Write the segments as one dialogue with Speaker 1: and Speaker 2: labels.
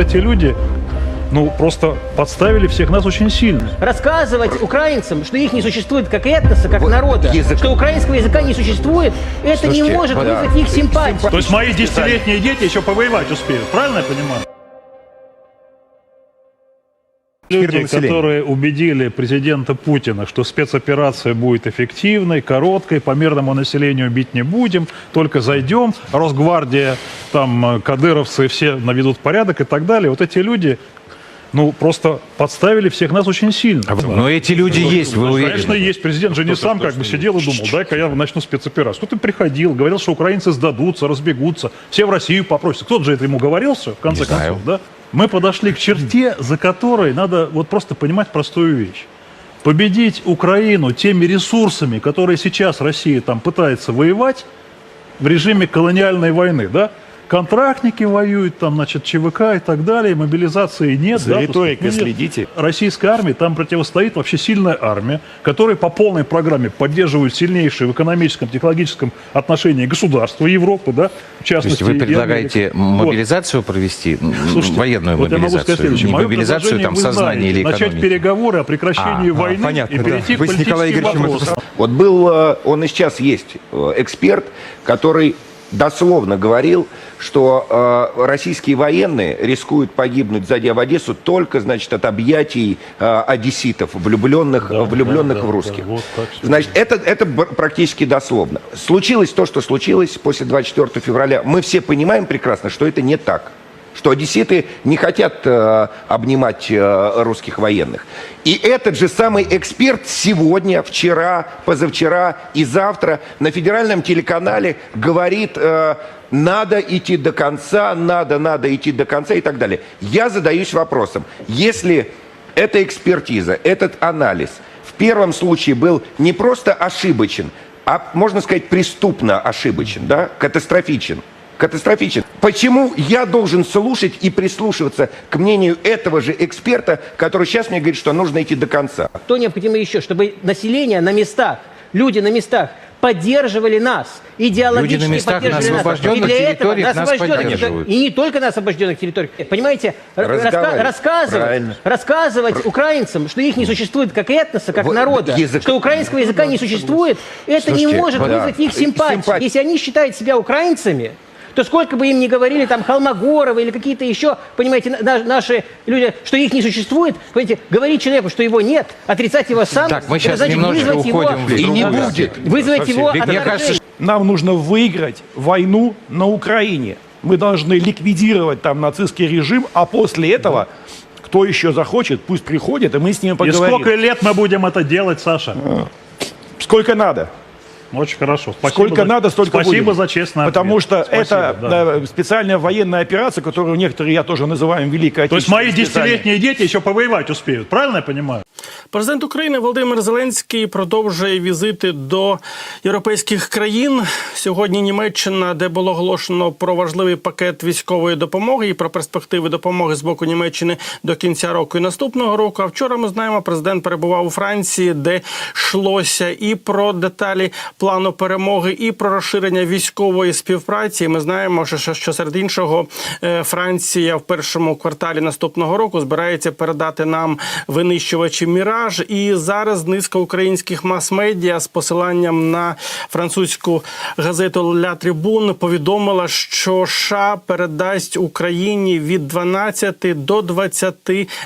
Speaker 1: эти люди, ну, просто подставили всех нас очень сильно.
Speaker 2: Рассказывать украинцам, что их не существует как этноса, как
Speaker 3: Вот
Speaker 2: народа,
Speaker 3: язык-
Speaker 2: что украинского языка не существует, это не
Speaker 3: Слушайте,
Speaker 2: может
Speaker 3: да.
Speaker 2: вызвать их симпатию.
Speaker 1: То есть мои десятилетние дети еще повоевать успеют, правильно я понимаю? Люди, которые убедили президента Путина, что спецоперация будет эффективной, короткой, по мирному населению бить не будем, только зайдем, Росгвардия, там, э, кадыровцы все наведут порядок и так далее. Вот эти люди, ну, просто подставили всех нас очень сильно.
Speaker 4: Но эти люди есть, вы
Speaker 1: Конечно,
Speaker 4: уверены?
Speaker 1: есть. Президент же не сам как бы сидел и думал, дай-ка я начну спецоперацию. Кто-то приходил, говорил, что украинцы сдадутся, разбегутся, все в Россию попросят. Кто-то же это ему говорил все, в конце
Speaker 4: Не знаю.
Speaker 1: концов, да? Мы подошли к черте, за которой надо вот просто понимать простую вещь. Победить Украину теми ресурсами, которые сейчас Россия там пытается воевать в режиме колониальной войны, да? Контрактники воюют, там, значит, ЧВК и так далее, мобилизации нет.
Speaker 5: За
Speaker 1: да,
Speaker 5: риторикой следите.
Speaker 1: Российской армии там противостоит вообще сильная армия, которая по полной программе поддерживает сильнейшие в экономическом, технологическом отношении государства Европы, да, в
Speaker 4: То
Speaker 1: частности.
Speaker 4: есть вы предлагаете
Speaker 1: Америки. Вот.
Speaker 4: мобилизацию провести,
Speaker 1: Слушайте,
Speaker 4: военную
Speaker 1: вот я могу сказать
Speaker 4: мобилизацию,
Speaker 1: следующее.
Speaker 4: не
Speaker 1: Мое
Speaker 4: мобилизацию там сознания
Speaker 1: знаете,
Speaker 4: или
Speaker 1: Начать
Speaker 4: экономики?
Speaker 1: переговоры о прекращении
Speaker 4: А,
Speaker 1: войны
Speaker 5: понятно,
Speaker 1: и
Speaker 5: да.
Speaker 1: перейти
Speaker 5: Вы
Speaker 1: к
Speaker 5: с Николаем
Speaker 1: политическим
Speaker 5: Игоревичем это
Speaker 1: вопросам.
Speaker 3: Вот был, э, он и сейчас есть, э, эксперт, который дословно говорил, что э, российские военные рискуют погибнуть, зайдя в Одессу, только, значит, от объятий э, одесситов, влюбленных,
Speaker 1: Да,
Speaker 3: влюбленных
Speaker 1: да,
Speaker 3: в русских.
Speaker 1: да, вот так
Speaker 3: Значит, это, это практически дословно. Случилось то, что случилось после 24 февраля. Мы все понимаем прекрасно, что это не так. Что одесситы не хотят э, обнимать э, русских военных. И этот же самый эксперт сегодня, вчера, позавчера и завтра на федеральном телеканале говорит, э, надо идти до конца, надо, надо идти до конца и так далее. Я задаюсь вопросом, если эта экспертиза, этот анализ в первом случае был не просто ошибочен, а, можно сказать, преступно ошибочен, да, катастрофичен. Катастрофичен. Почему я должен слушать и прислушиваться к мнению этого же эксперта, который сейчас мне говорит, что нужно идти до конца?
Speaker 2: Что необходимо еще? Чтобы население на местах, люди на местах поддерживали нас, идеологически
Speaker 4: Люди на местах на
Speaker 2: поддерживали нас.
Speaker 4: освобожденных
Speaker 2: И для этого
Speaker 4: территориях
Speaker 2: на
Speaker 4: нас
Speaker 2: освобожденных И не только на освобожденных территориях. Понимаете, раска- рассказывать,
Speaker 3: Правильно.
Speaker 2: рассказывать украинцам, что их не существует как этноса, как
Speaker 3: Вот
Speaker 2: народа,
Speaker 3: язык-
Speaker 2: что украинского языка не существует, это не
Speaker 3: Слушайте,
Speaker 2: может
Speaker 3: да.
Speaker 2: вызвать их симпатию.
Speaker 3: Симпатию.
Speaker 2: Если они считают себя украинцами, то сколько бы им ни говорили там Холмогоровы или какие-то еще, понимаете, на- наши люди, что их не существует, понимаете, говорить человеку, что его нет, отрицать его сам,
Speaker 4: Так, мы
Speaker 2: это
Speaker 4: сейчас
Speaker 2: значит вызвать его,
Speaker 4: уходим
Speaker 3: И не будет.
Speaker 2: вызвать его
Speaker 4: Мне
Speaker 2: отторжение.
Speaker 4: кажется,
Speaker 5: Нам нужно выиграть войну на Украине. Мы должны ликвидировать там нацистский режим, а после этого, кто еще захочет, пусть приходит, и мы с ним
Speaker 1: И
Speaker 5: поговорим.
Speaker 1: сколько лет мы будем это делать, Саша?
Speaker 5: Сколько надо.
Speaker 1: Очень хорошо. Спасибо
Speaker 5: Сколько
Speaker 1: за-
Speaker 5: надо, столько
Speaker 1: Спасибо
Speaker 5: будем.
Speaker 1: за честный ответ.
Speaker 5: Потому что
Speaker 1: Спасибо,
Speaker 5: это
Speaker 1: да.
Speaker 5: э, специальная военная операция, которую некоторые я тоже называем Великой
Speaker 1: То есть
Speaker 5: Отечественной
Speaker 1: мои
Speaker 5: специальной.
Speaker 1: десятилетние дети еще повоевать успеют, правильно я понимаю?
Speaker 6: Президент України Володимир Зеленський продовжує візити до європейських країн. Сьогодні Німеччина, де було оголошено про важливий пакет військової допомоги і про перспективи допомоги з боку Німеччини до кінця року і наступного року. А вчора ми знаємо, президент перебував у Франції, де йшлося і про деталі плану перемоги, і про розширення військової співпраці. Ми знаємо, що, серед іншого е, Франція в першому кварталі наступного року збирається передати нам винищувачі Міраж. І зараз низка українських мас-медіа з посиланням на французьку газету Ля Трибун повідомила, що США передасть Україні від 12 до 20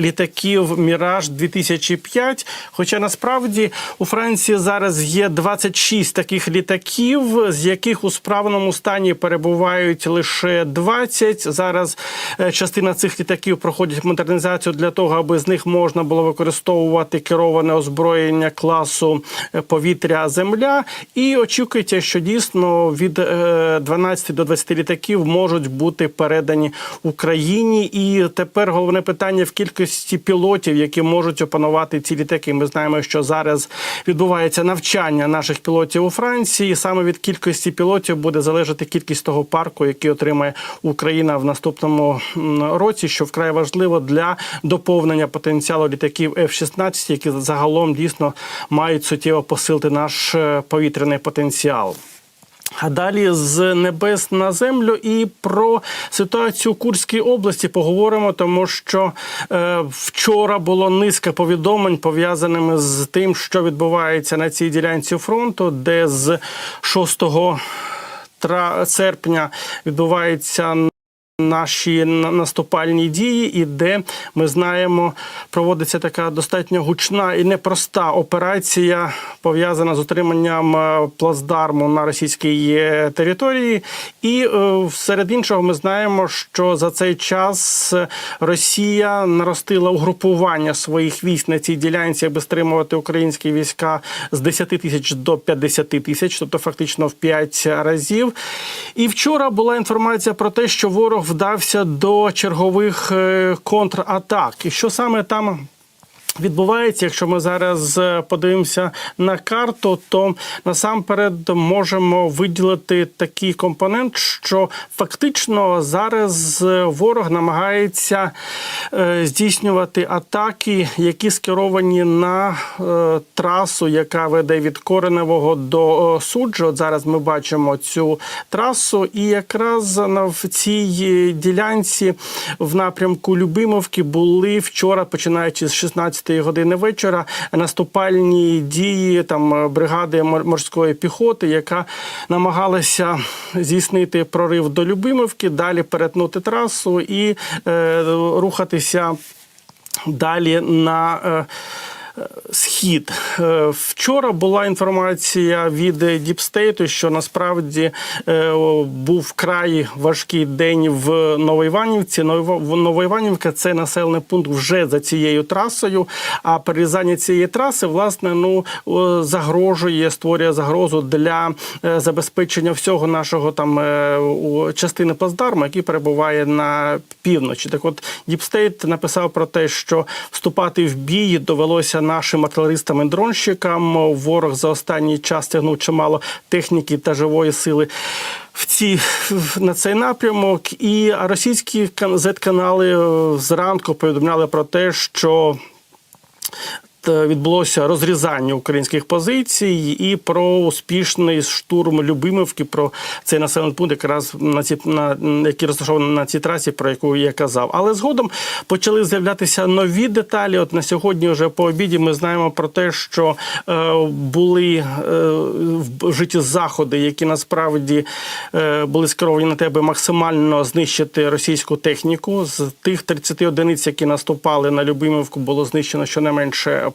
Speaker 6: літаків Міраж 2005. Хоча насправді у Франції зараз є 26 таких літаків, з яких у справному стані перебувають лише 20. Зараз е, частина цих літаків проходять модернізацію для того, аби з них можна було використовувати кероване озброєння класу е, повітря-земля. І очікується, що дійсно від е, 12 до 20 літаків можуть бути передані Україні. І тепер головне питання в кількості пілотів, які можуть опанувати ці літаки. Ми знаємо, що зараз відбувається навчання наших пілотів у Франції. І саме від кількості пілотів буде залежати кількість того парку, який отримає Україна в наступному році, що вкрай важливо для доповнення потенціалу літаків F-16, які загалом дійсно мають суттєво посилити наш е, повітряний потенціал. А далі з небес на землю і про ситуацію в Курській області поговоримо, тому що е, вчора було низка повідомлень пов'язаними з тим, що відбувається на цій ділянці фронту, де з 6 серпня відбувається наші наступальні дії, і де ми знаємо, проводиться така достатньо гучна і непроста операція, пов'язана з утриманням е, плацдарму на російській е, території. І е, серед іншого, ми знаємо, що за цей час Росія наростила угрупування своїх військ на цій ділянці, аби стримувати українські війська з 10 тисяч до 50 тисяч, тобто фактично в 5 разів. І вчора була інформація про те, що ворог вдався до чергових е, контратак. І що саме там відбувається, якщо ми зараз е, подивимося на карту, то насамперед можемо виділити такий компонент, що фактично зараз е, ворог намагається е, здійснювати атаки, які скеровані на трасу, яка веде від Кореневого до суджу. От зараз ми бачимо цю трасу, і якраз в цій ділянці в напрямку Любимовки були вчора, починаючи з 16 години вечора, наступальні дії там е, бригади мор- морської піхоти, яка намагалася здійснити прорив до Любимовки, далі перетнути трасу і е, рухатися далі на. е, Схід Е, вчора була інформація від Діпстейту, що насправді е, був вкрай важкий день в Новоіванівці. Ново- Новоіванівка це населений пункт вже за цією трасою. А перерізання цієї траси власне ну загрожує, створює загрозу для е, забезпечення всього нашого там частини плацдарму, який перебуває на півночі. Так, от Діпстейт написав про те, що вступати в бій довелося нашим артилеристам і дронщикам. Ворог за останній час тягнув чимало техніки та живої сили. В ці на цей напрямок, і російські кан- Z-канали е, зранку повідомляли про те, що відбулося розрізання українських позицій і про успішний штурм Любимівки, про цей населений пункт, якраз на ці на який розташований на цій трасі, про яку я казав. Але згодом почали з'являтися нові деталі. От на сьогодні, вже по обіді, ми знаємо про те, що е, були е, вжиті заходи, які насправді е, були скеровані на тебе максимально знищити російську техніку. З тих 30 одиниць, які наступали на Любимівку, було знищено щонайменше